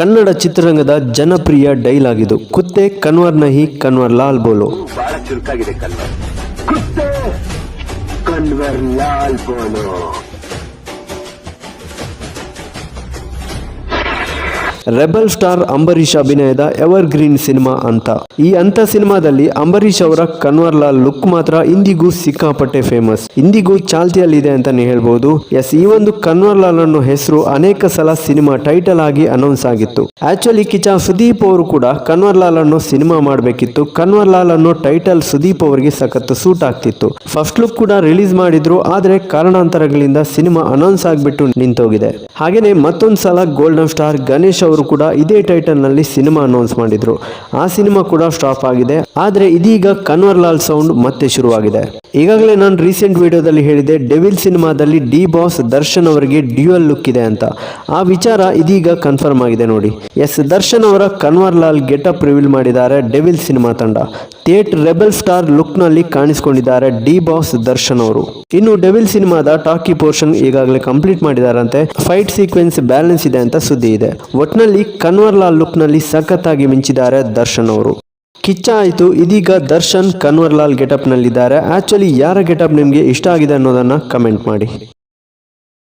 ಕನ್ನಡ ಚಿತ್ರರಂಗದ ಜನಪ್ರಿಯ ಡೈಲಾಗ್ ಇದು. ಕುತ್ತೆ ಕನ್ವರ್ ನಹಿ ಕನ್ವರ್ ಲಾಲ್ ಬೋಲೋ. ಚುರುಕಾಗಿದೆ ಕನ್ವರ್. ಕನ್ವರ್ ಲಾಲ್ ಬೋಲೋ. ರೆಬಲ್ ಸ್ಟಾರ್ ಅಂಬರೀಷ್ ಅಭಿನಯದ ಎವರ್ ಗ್ರೀನ್ ಸಿನಿಮಾ ಅಂತ. ಈ ಅಂತ ಸಿನಿಮಾದಲ್ಲಿ ಅಂಬರೀಷ್ ಅವರ ಕನ್ವರ್ ಲಾಲ್ ಲುಕ್ ಮಾತ್ರ ಇಂದಿಗೂ ಸಿಕ್ಕಾಪಟ್ಟೆ ಫೇಮಸ್. ಇಂದಿಗೂ ಚಾಲ್ತಿಯಲ್ಲಿದೆ ಅಂತಾನೆ ಹೇಳ್ಬಹುದು ಎಸ್, ಈ ಒಂದು ಕನ್ವರ್ ಲಾಲ್ ಅನ್ನೋ ಹೆಸರು ಅನೇಕ ಸಲ ಸಿನಿಮಾ ಟೈಟಲ್ ಆಗಿ ಅನೌನ್ಸ್ ಆಗಿತ್ತು. ಆಕ್ಚುಲಿ ಕಿಚ ಸುದೀಪ್ ಅವರು ಕೂಡ ಕನ್ವರ್ ಲಾಲ್ ಅನ್ನೋ ಸಿನಿಮಾ ಮಾಡಬೇಕಿತ್ತು. ಕನ್ವರ್ ಲಾಲ್ ಅನ್ನೋ ಟೈಟಲ್ ಸುದೀಪ್ ಅವರಿಗೆ ಸಖತ್ತು ಸೂಟ್ ಆಗ್ತಿತ್ತು. ಫಸ್ಟ್ ಲುಕ್ ಕೂಡ ರಿಲೀಸ್ ಮಾಡಿದ್ರು, ಆದ್ರೆ ಕಾರಣಾಂತರಗಳಿಂದ ಸಿನಿಮಾ ಅನೌನ್ಸ್ ಆಗಿಬಿಟ್ಟು ನಿಂತೋಗಿದೆ. ಹಾಗೇನೆ ಮತ್ತೊಂದು ಸಲ ಗೋಲ್ಡನ್ ಸ್ಟಾರ್ ಗಣೇಶ್ ಅವರು ಕೂಡ ಇದೇ ಟೈಟಲ್ನಲ್ಲಿ ಸಿನಿಮಾ ಅನೌನ್ಸ್ ಮಾಡಿದ್ರು. ಆ ಸಿನಿಮಾ ಕೂಡ ಸ್ಟಾಪ್ ಆಗಿದೆ. ಆದ್ರೆ ಇದೀಗ ಕನ್ವರ್ ಲಾಲ್ ಸೌಂಡ್ ಮತ್ತೆ ಶುರುವಾಗಿದೆ. ಈಗಾಗಲೇ ನಾನು ರೀಸೆಂಟ್ ವಿಡಿಯೋದಲ್ಲಿ ಹೇಳಿದೆ, ಡೆವಿಲ್ ಸಿನಿಮಾದಲ್ಲಿ ಡಿ ಬಾಸ್ ದರ್ಶನ್ ಅವರಿಗೆ ಡ್ಯೂಯಲ್ ಲುಕ್ ಇದೆ ಅಂತ. ಆ ವಿಚಾರ ಇದೀಗ ಕನ್ಫರ್ಮ್ ಆಗಿದೆ ನೋಡಿ. ಎಸ್, ದರ್ಶನ್ ಅವರ ಕನ್ವರ್ ಲಾಲ್ ಗೆಟಪ್ ರಿವೀಲ್ ಮಾಡಿದ್ದಾರೆ ಡೆವಿಲ್ ಸಿನಿಮಾ ತಂಡ. ಥಿಯೇಟ್ ರೆಬಲ್ ಸ್ಟಾರ್ ಲುಕ್ನಲ್ಲಿ ಕಾಣಿಸಿಕೊಂಡಿದ್ದಾರೆ ಡಿ ಬಾಸ್ ದರ್ಶನ್ ಅವರು. ಇನ್ನು ಡೆವಿಲ್ ಸಿನಿಮಾದ ಟಾಕಿ ಪೋರ್ಷನ್ ಈಗಾಗಲೇ ಕಂಪ್ಲೀಟ್ ಮಾಡಿದಾರಂತೆ. ಫೈಟ್ ಸೀಕ್ವೆನ್ಸ್ ಬ್ಯಾಲೆನ್ಸ್ ಇದೆ ಅಂತ ಸುದ್ದಿ ಇದೆ. ಒಟ್ನಲ್ಲಿ ಕನ್ವರ್ ಲಾಲ್ ಲುಕ್ನಲ್ಲಿ ಸಖತ್ತಾಗಿ ಮಿಂಚಿದ್ದಾರೆ ದರ್ಶನ್ ಅವರು. ಕಿಚ್ಚ ಆಯಿತು ಇದೀಗ ದರ್ಶನ್ ಕನ್ವರ್ ಲಾಲ್ ಗೆಟಪ್ ನಲ್ಲಿದ್ದಾರೆ ಆಕ್ಚುಲಿ ಯಾರ ಗೆಟಪ್ ನಿಮಗೆ ಇಷ್ಟ ಆಗಿದೆ ಅನ್ನೋದನ್ನ ಕಮೆಂಟ್ ಮಾಡಿ.